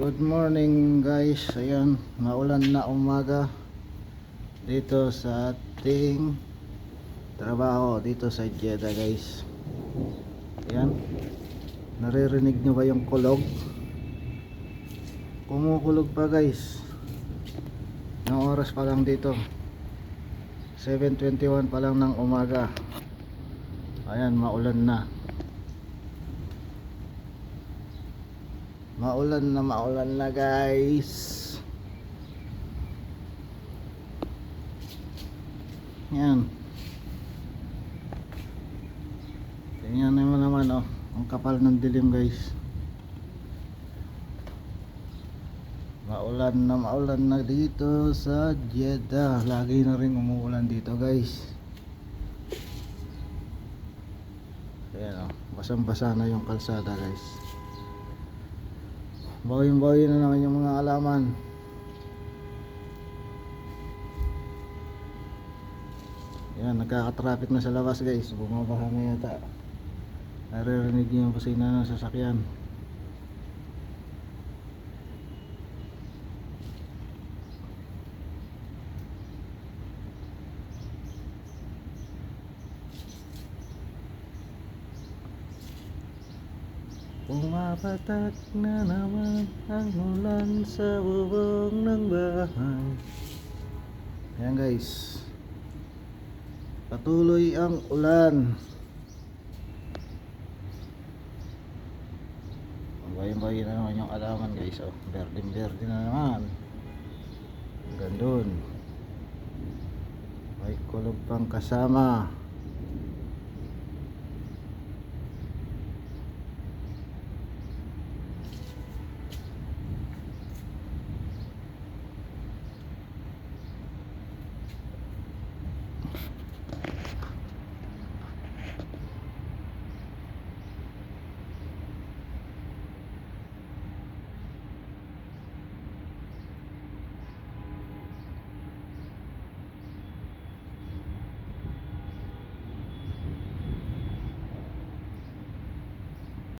Good morning guys. Ayan, maulan na umaga dito sa ating trabaho dito sa Jeddah guys. Ayan. Naririnig nyo ba yung kulog? Kumukulog pa guys. Yung oras pa lang dito. 7.21 pa lang ng umaga. Ayan, maulan na. Maulan na maulan na guys. Yan. Tingnan mo naman oh. Ang kapal ng dilim guys. Maulan na maulan na dito sa Jeddah. Lagi na rin umuulan dito guys. Ayan oh. Basang basa na yung kalsada guys. Bawin-bawin na naman yung mga alaman. Yan, nagkaka-traffic na sa labas guys. Bumabaha na yata. Naririnig niyo yung pasina ng sasakyan. Pumapatak na naman ang ulan sa bubong ng bahay. Ayan guys. Patuloy ang ulan. Bayin-bayin na naman yung alaman guys. Oh, Berding-berde na naman. Gandun May kulog pang kasama